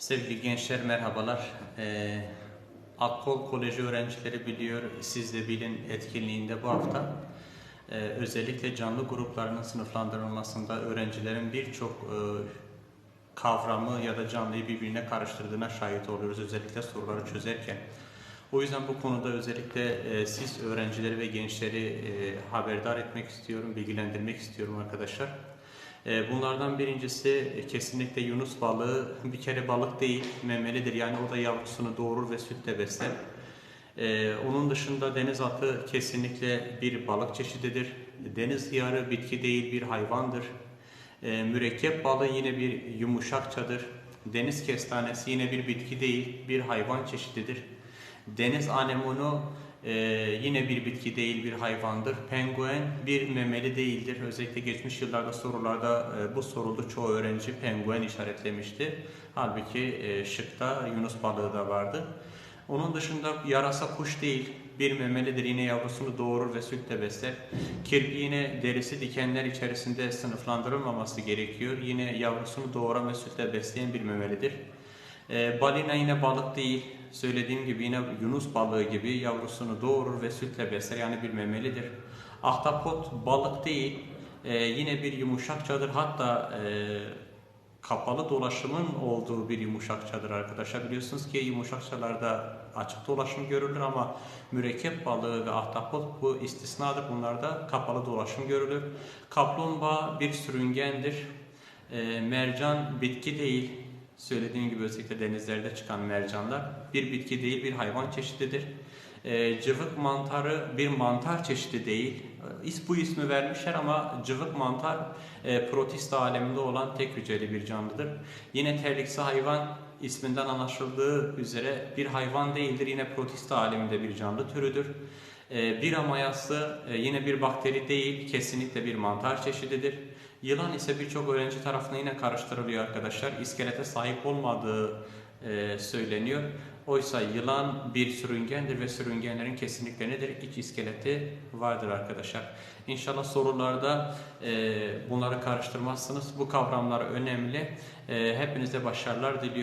Sevgili gençler merhabalar. Ee, Akkol Koleji öğrencileri biliyor, siz de bilin etkinliğinde bu hafta e, özellikle canlı gruplarının sınıflandırılmasında öğrencilerin birçok e, kavramı ya da canlıyı birbirine karıştırdığına şahit oluyoruz özellikle soruları çözerken. O yüzden bu konuda özellikle e, siz öğrencileri ve gençleri e, haberdar etmek istiyorum, bilgilendirmek istiyorum arkadaşlar. E, Bunlardan birincisi e, kesinlikle Yunus balığı bir kere balık değil, memelidir. Yani o da yavrusunu doğurur ve sütle besler. E, Onun dışında deniz atı kesinlikle bir balık çeşididir. Deniz hıyarı bitki değil bir hayvandır. E, Mürekkep balığı yine bir yumuşakçadır. Deniz kestanesi yine bir bitki değil bir hayvan çeşididir. Deniz anemonu e, yine bir bitki değil bir hayvandır. Penguen bir memeli değildir. Özellikle geçmiş yıllarda sorularda e, bu soruldu. Çoğu öğrenci penguen işaretlemişti. Halbuki e, şıkta Yunus balığı da vardı. Onun dışında yarasa kuş değil. Bir memelidir. Yine yavrusunu doğurur ve sütle besler. Kirpi yine derisi dikenler içerisinde sınıflandırılmaması gerekiyor. Yine yavrusunu doğuran ve sütle besleyen bir memelidir. E, balina yine balık değil. Söylediğim gibi yine Yunus balığı gibi yavrusunu doğurur ve sütle besler. Yani bir memelidir. Ahtapot balık değil. E, yine bir yumuşakçadır. Hatta e, kapalı dolaşımın olduğu bir yumuşakçadır arkadaşlar. Biliyorsunuz ki yumuşakçalarda açık dolaşım görülür ama mürekkep balığı ve ahtapot bu istisnadır. Bunlarda kapalı dolaşım görülür. Kaplumbağa bir sürüngendir. E, mercan bitki değil. Söylediğim gibi özellikle denizlerde çıkan mercanlar bir bitki değil bir hayvan çeşididir. E, cıvık mantarı bir mantar çeşidi değil. İs- bu ismi vermişler ama cıvık mantar e, protista aleminde olan tek hücreli bir canlıdır. Yine terliksi hayvan isminden anlaşıldığı üzere bir hayvan değildir. Yine protista aleminde bir canlı türüdür. E, bira mayası e, yine bir bakteri değil, kesinlikle bir mantar çeşididir. Yılan ise birçok öğrenci tarafından yine karıştırılıyor arkadaşlar. İskelete sahip olmadığı e, söyleniyor. Oysa yılan bir sürüngendir ve sürüngenlerin kesinlikle nedir? İç iskeleti vardır arkadaşlar. İnşallah sorularda e, bunları karıştırmazsınız. Bu kavramlar önemli. E, hepinize başarılar diliyorum.